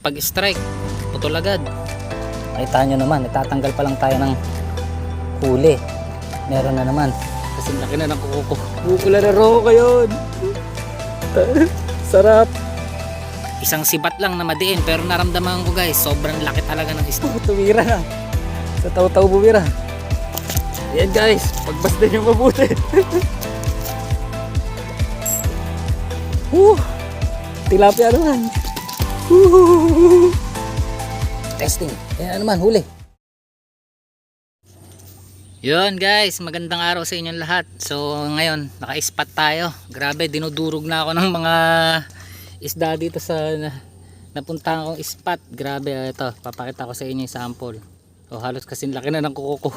Pag strike, putol agad. Nakita nyo naman, itatanggal pa lang tayo ng huli. Meron na naman. Kasi laki na ng kuko ko. Bukula na roho ko yun. Sarap. Isang sibat lang na madiin pero naramdaman ko guys, sobrang laki talaga ng isda. Tumira na. Sa taw-taw bumira. Yan guys, pagbasta nyo mabuti. Woo! Tilapia naman. Woo! Testing. Yan naman, huli. Yun guys, magandang araw sa inyong lahat. So ngayon, naka-spot tayo. Grabe, dinudurog na ako ng mga isda dito sa na, napuntahan kong spot. Grabe, ah, ito, papakita ko sa inyo yung sample. O halos kasing laki na ng kuko ko.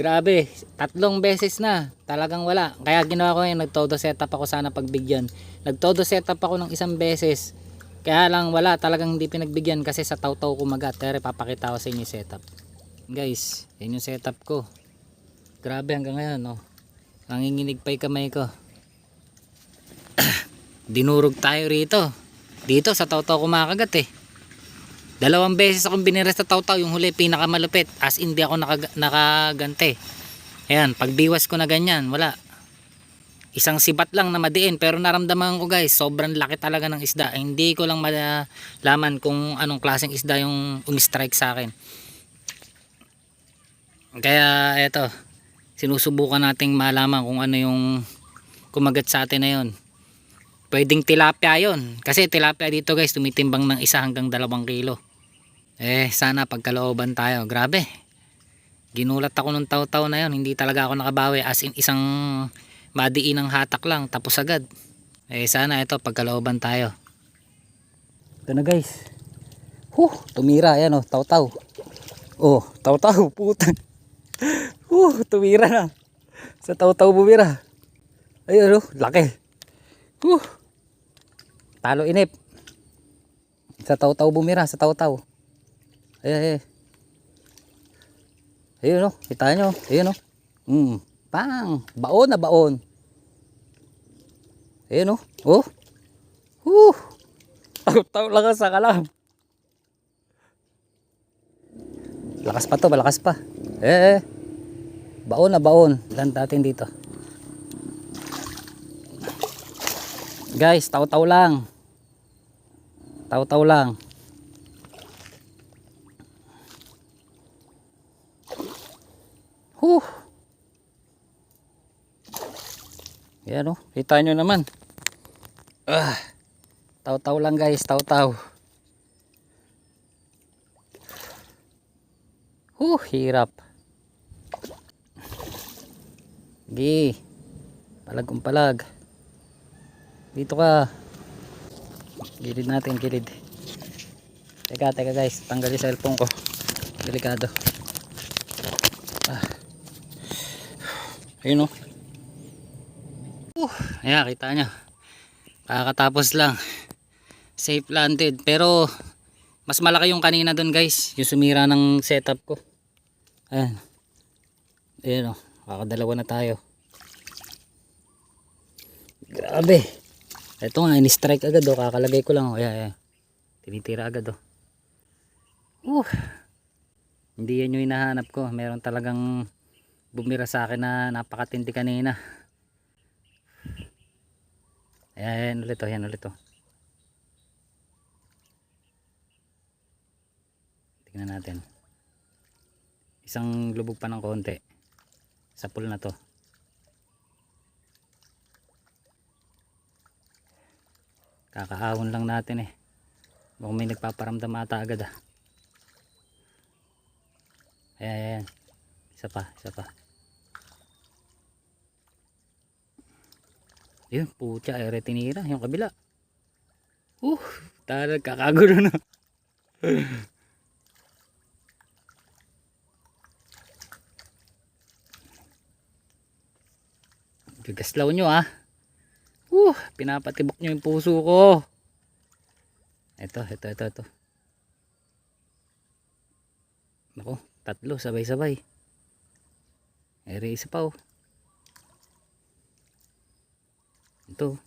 Grabe, tatlong beses na. Talagang wala. Kaya ginawa ko yun, nagtodo setup ako sana pagbigyan. Nagtodo setup ako ng isang beses. Kaya lang wala, talagang hindi pinagbigyan kasi sa taw-taw kumagat. Pero papakita ko sa inyo setup. Guys, yan yung setup ko. Grabe hanggang ngayon, no. Nanginginig pa yung kamay ko. Dinurog tayo rito. Dito sa taw-taw kumakagat eh. Dalawang beses akong biniras sa taw-taw. Yung huli pinakamalupit. As in, di ako naka, nakagante. Ayan, pagbiwas ko na ganyan, wala. Isang sibat lang na madiin. Pero naramdaman ko guys, sobrang laki talaga ng isda. Hindi ko lang malaman kung anong klaseng isda yung umi-strike sa akin. Kaya eto, sinusubukan nating malaman kung ano yung kumagat sa atin na yon. Pwedeng tilapia yon. Kasi tilapia dito guys, tumitimbang ng isa hanggang dalawang kilo. Eh, sana pagkalooban tayo. Grabe. Ginulat ako nung taw-taw na yon. Hindi talaga ako nakabawi. As in, isang madiin ng hatak lang. Tapos agad. Eh, sana ito pagkalooban tayo. Ito na guys. Huh, tumira. Ayan oh, taw-taw. Oh, taw-taw. Putang. Huh, tumira na. Sa taw-taw bumira. Ayun oh, laki. Huh. Talo inip. Sa taw-taw bumira, sa taw-taw. Ay, ay, ay. Ayun oh, kita nyo. Ayun oh. Mm, pang, baon na baon. Ayun oh. Oh. Huh. Taw-taw lang sa kalam. Lakas pa to, malakas pa. Eh, eh. Baon na baon. Lan natin dito. Guys, taw-taw lang. Taw-taw lang. Huh. Yan oh, kita nyo naman. Ah. Taw-taw lang guys, taw-taw. Huh, hirap. Gi. Palag palag. Dito ka. Gilid natin, gilid. Teka, teka guys. Tanggal yung cellphone ko. Delikado. Ah. Ayun oh. Ayan, kita nyo. Kakatapos lang. Safe landed. Pero, mas malaki yung kanina doon guys. Yung sumira ng setup ko. Ayan. Ayan o. Kakadalawa na tayo. Grabe. Ito nga, in-strike agad o. Kakalagay ko lang o. Ayan, ayan. Tinitira agad o. Uh. Hindi yan yung hinahanap ko. Meron talagang bumira sa akin na napakatindi kanina. Ayan, ayan ulit o. Ayan ulit o. Tingnan natin. Isang lubog pa ng konti. Sa pool na to. Kakaahon lang natin eh. Mukhang may nagpaparamdam ata agad ah. Ayan, ayan. Isa pa, isa pa. Yun, putya, ere tinira. Yung kabila. Uh, talagang kakagulo na. Gagaslaw nyo ah. Uh, pinapatibok nyo yung puso ko. Ito, ito, ito, ito. Nako, tatlo, sabay-sabay. Ere isa pa oh. Ito.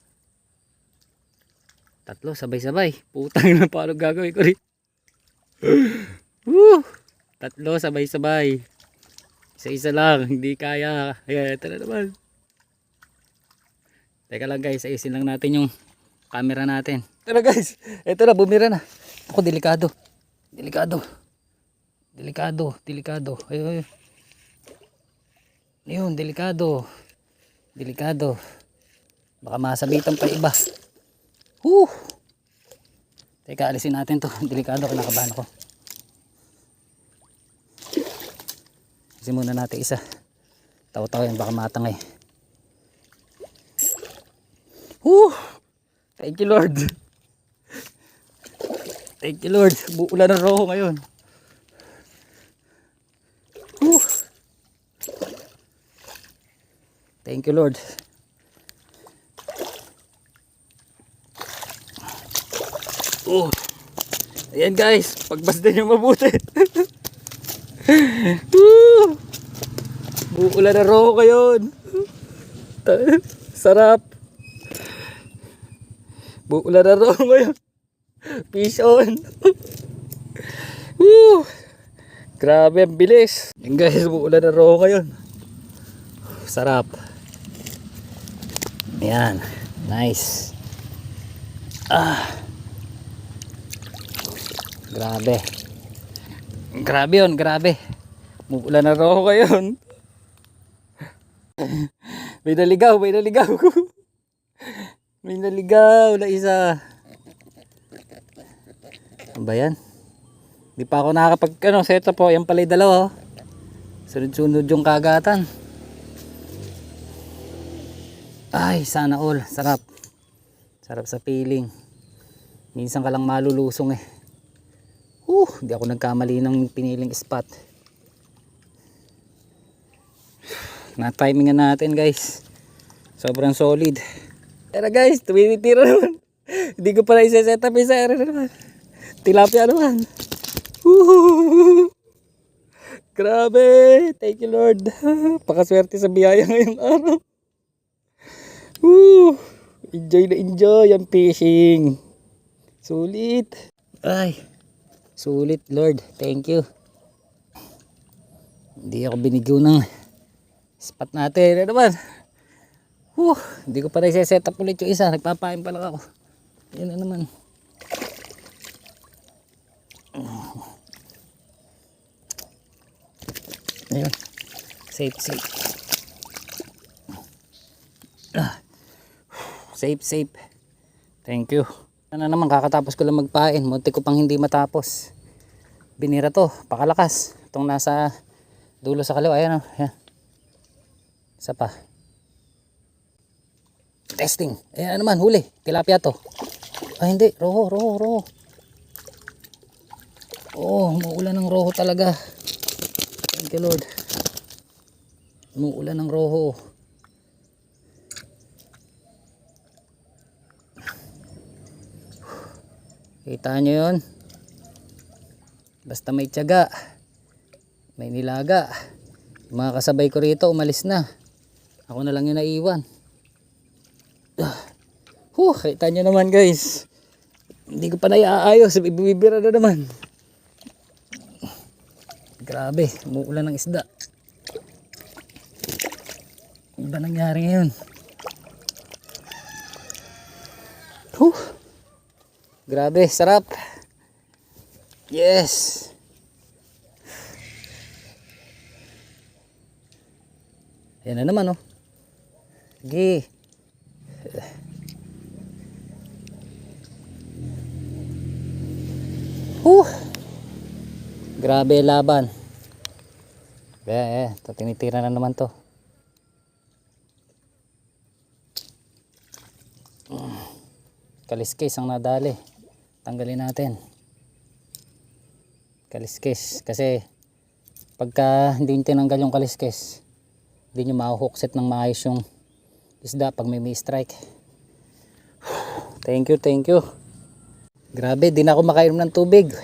Tatlo, sabay-sabay. Putang na paano gagawin ko rin. Woo! Tatlo, sabay-sabay. Isa-isa lang, hindi kaya. Ayan, ito na naman. Teka lang guys, ayusin lang natin yung camera natin. Ito na guys, ito na, bumira na. Ako, delikado. Delikado. Delikado, delikado. Ayun, ayun. Ayun, delikado. Delikado. Baka masabitan pa iba. Whew! Teka, alisin natin to. Delikado, kinakabahan ako. Alisin muna natin isa. Taw-taw yan, baka matangay. Whew! Thank you, Lord. Thank you, Lord. Buulan ng roho ngayon. Whew! Thank you, Lord. Oh. Ayan guys, pagbasdan nyo mabuti. Buulan na roho ngayon. Sarap. Buulan na roho ngayon. Fish on. Woo! Grabe ang bilis. Yan guys, buulan na roho ngayon. Sarap. Ayan. Nice. Ah. Grabe. Grabe yun, grabe. Mula na raw ako ngayon. may naligaw, may naligaw. may naligaw na isa. Ano ba yan? Di pa ako nakakapag ano, set up po. Yan pala yung dalawa. oh. Sunod-sunod yung kagatan. Ay, sana all. Sarap. Sarap sa feeling. Minsan ka lang malulusong eh. Uh, di ako nagkamali ng piniling spot. Na-timingan natin guys. Sobrang solid. Pero guys, tumitira naman. Hindi ko pala isa-set up isa. Ano naman. Tilapia naman. Woohoo! Grabe! Thank you Lord. Pakaswerte sa biyaya ngayong araw. Woo! Enjoy na enjoy ang fishing. Sulit. Ay. Sulit, Lord. Thank you. Hindi ako binigyo ng spot natin. Ano naman? Whew, hindi ko pa rin set up ulit yung isa. Nagpapain pa lang ako. Yan na naman. Ayun. Safe, safe. Ah. Safe, safe. Thank you. Ano naman, kakatapos ko lang magpain. Munti ko pang hindi matapos. Binira to, pakalakas. Itong nasa dulo sa kaliwa. Ayan o. Ayan. Isa pa. Testing. Ayan naman, huli. Tilapia to. Ay hindi, roho, roho, roho. Oh, umuulan ng roho talaga. Thank you Lord. Umuulan ng roho. Kita nyo yun? Basta may tiyaga. May nilaga. Yung mga kasabay ko rito umalis na. Ako na lang yung naiwan. Huh, kita nyo naman guys. Hindi ko pa naiaayos. Bibibira na naman. Grabe, umuulan ng isda. Ano ba nangyari ngayon? Huh. Grabe, sarap. Yes. Yan na naman oh. Sige. Huh. Grabe laban. Eh, eh, to tinitira na naman to. Kaliskis ang nadali. Tanggalin natin. Kaliskis. Kasi pagka hindi nyo tinanggal yung kaliskis, hindi nyo mahuhukset ng maayos yung isda pag may may strike. Thank you, thank you. Grabe, di na ako makainom ng tubig.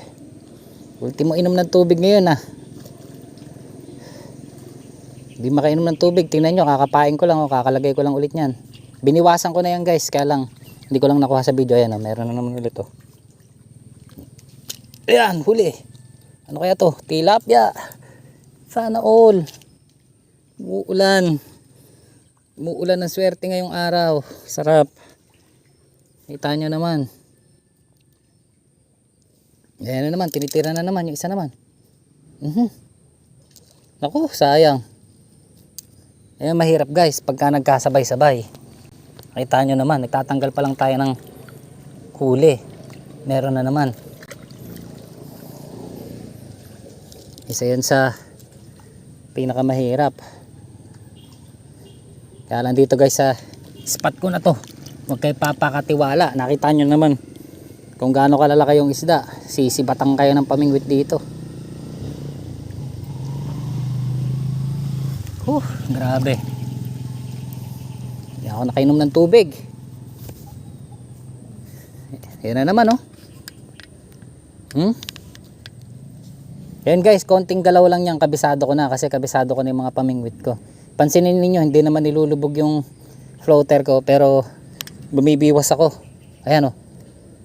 Ultimo inom ng tubig ngayon ah. Di makainom ng tubig. Tingnan nyo, kakapain ko lang o kakalagay ko lang ulit yan. Biniwasan ko na yan guys. Kaya lang, Hindi ko lang nakuha sa video. Ayan, oh, meron na naman ulit oh. Ayan, huli. Ano kaya to? Tilapia. Sana all. Muulan. Muulan ng swerte ngayong araw. Sarap. Kita nyo naman. Ayan na naman. Tinitira na naman. Yung isa naman. Mhm. Naku, sayang. Ayan, mahirap guys. Pagka nagkasabay-sabay. Kita nyo naman. Nagtatanggal pa lang tayo ng huli. Meron na naman. Isa yun sa pinakamahirap. Kaya lang dito guys sa spot ko na to. Huwag kayo papakatiwala. Nakita nyo naman kung gaano kalalaki yung isda. Sisibatang kayo ng pamingwit dito. Huh, grabe. Hindi ako nakainom ng tubig. Yan na naman oh. Hmm? Yan guys, konting galaw lang yan. Kabisado ko na kasi kabisado ko na yung mga pamingwit ko. Pansinin ninyo, hindi naman nilulubog yung floater ko pero bumibiwas ako. Ayan oh.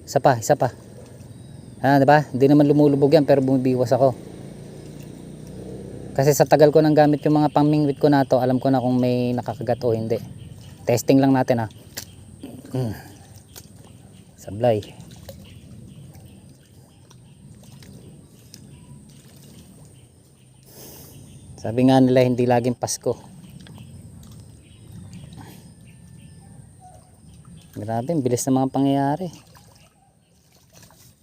Isa pa, isa pa. Ah, 'di ba? Hindi naman lumulubog yan pero bumibiwas ako. Kasi sa tagal ko nang gamit yung mga pamingwit ko na to, alam ko na kung may nakakagat o hindi. Testing lang natin ah. Mm. Sablay. Sabi nga nila hindi laging Pasko. Grabe, bilis ng mga pangyayari.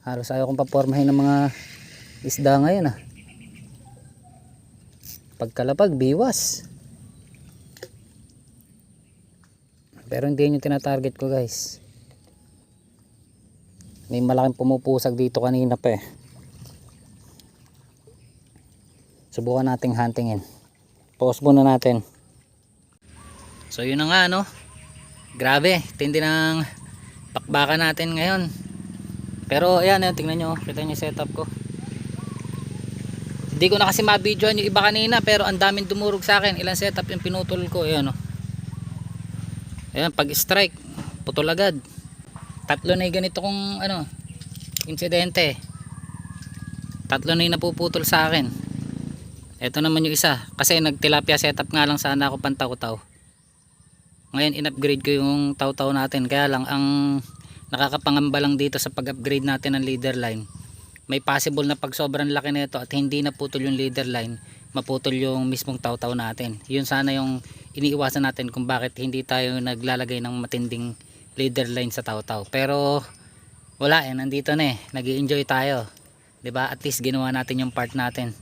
Halos ayaw kong papormahin ng mga isda ngayon ah. Pagkalapag, biwas. Pero hindi yun yung tinatarget ko guys. May malaking pumupusag dito kanina pa eh. Subukan nating huntingin. Pause muna natin. So yun na nga no. Grabe, tindi ng pakbakan natin ngayon. Pero ayan, ayan tingnan nyo. Kita nyo setup ko. Hindi ko na kasi mabidyoan yung iba kanina pero ang daming dumurog sa akin. Ilang setup yung pinutol ko. Ayan o. Ayan, pag strike, putol agad. Tatlo na yung ganito kong ano, insidente. Tatlo na yung napuputol sa akin. Ito naman yung isa. Kasi nagtilapia setup nga lang sana ako pantaw-taw. Ngayon in-upgrade ko yung taw-taw natin. Kaya lang ang nakakapangamba lang dito sa pag-upgrade natin ng leader line. May possible na pag sobrang laki nito at hindi naputol yung leader line, maputol yung mismong taw-taw natin. Yun sana yung iniiwasan natin kung bakit hindi tayo naglalagay ng matinding leader line sa taw-taw. Pero wala eh, nandito na eh. nag enjoy tayo. 'Di ba At least ginawa natin yung part natin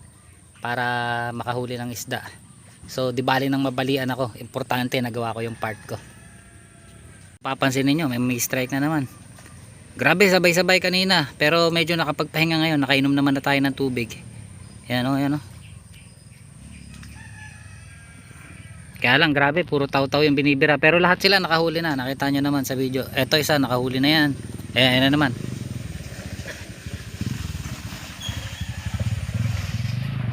para makahuli ng isda. So di bali nang mabalian ako, importante nagawa ko yung part ko. Papansin niyo, may, may strike na naman. Grabe sabay-sabay kanina, pero medyo nakapagpahinga ngayon, nakainom naman na tayo ng tubig. Yan o, yan o. Kaya lang grabe, puro taw-taw yung binibira, pero lahat sila nakahuli na. Nakita nyo naman sa video. Eto isa nakahuli na yan. Ayan na naman.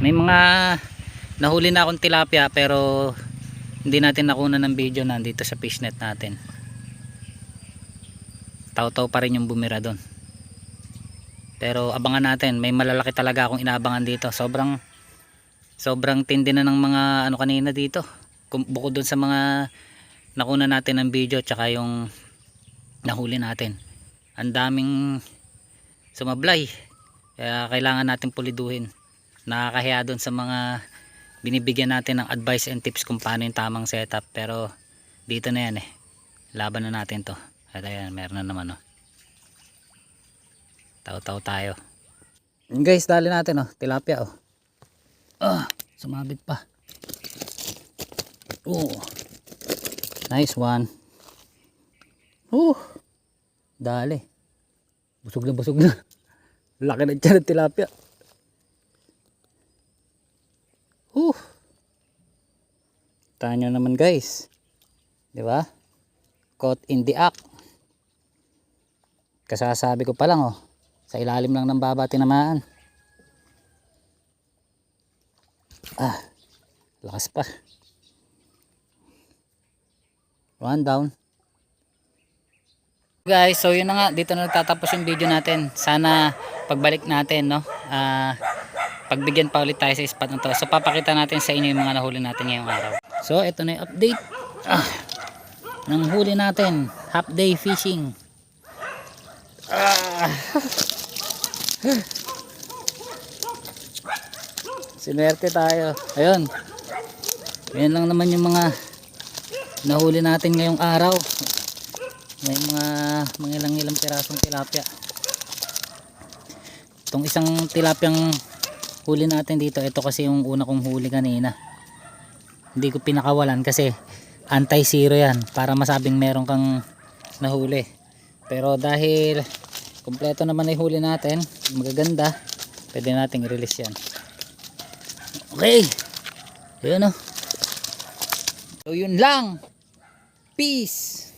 May mga nahuli na akong tilapia pero hindi natin nakuna ng video nandito sa fishnet natin. Taw-taw pa rin yung bumira doon. Pero abangan natin may malalaki talaga akong inaabangan dito. Sobrang sobrang tindi na ng mga ano kanina dito. Bukod doon sa mga nakuna natin ng video tsaka yung nahuli natin. Ang daming sumablay. Kaya kailangan natin puliduhin nakakahiya doon sa mga binibigyan natin ng advice and tips kung paano yung tamang setup. Pero dito na yan eh. Laban na natin to. At ayan meron na naman oh. Taw-taw tayo. Guys dali natin oh. Tilapia oh. Ah sumabit pa. Oh. Nice one. Oh. Dali. Busog na busog na. Laki na dyan ng tilapia Uh. Tanyo naman guys. ba? Caught in the act. Kasasabi ko pa lang oh. Sa ilalim lang ng baba tinamaan. Ah. Lakas pa. One down. Guys, so yun na nga, dito na nagtatapos yung video natin. Sana pagbalik natin, no, ah, pagbigyan pa ulit tayo sa spot na to. So papakita natin sa inyo yung mga nahuli natin ngayong araw. So ito na yung update ah, ng huli natin. Half day fishing. Ah. Sinwerte tayo. Ayun. Ayan lang naman yung mga nahuli natin ngayong araw. May mga mga ilang ilang pirasong tilapia. Itong isang tilapyang huli natin dito, ito kasi yung una kong huli kanina. Hindi ko pinakawalan kasi anti-zero yan para masabing meron kang nahuli. Pero dahil kompleto naman ay huli natin, magaganda, pwede nating i-release yan. Okay. Ayun o. So yun lang. Peace.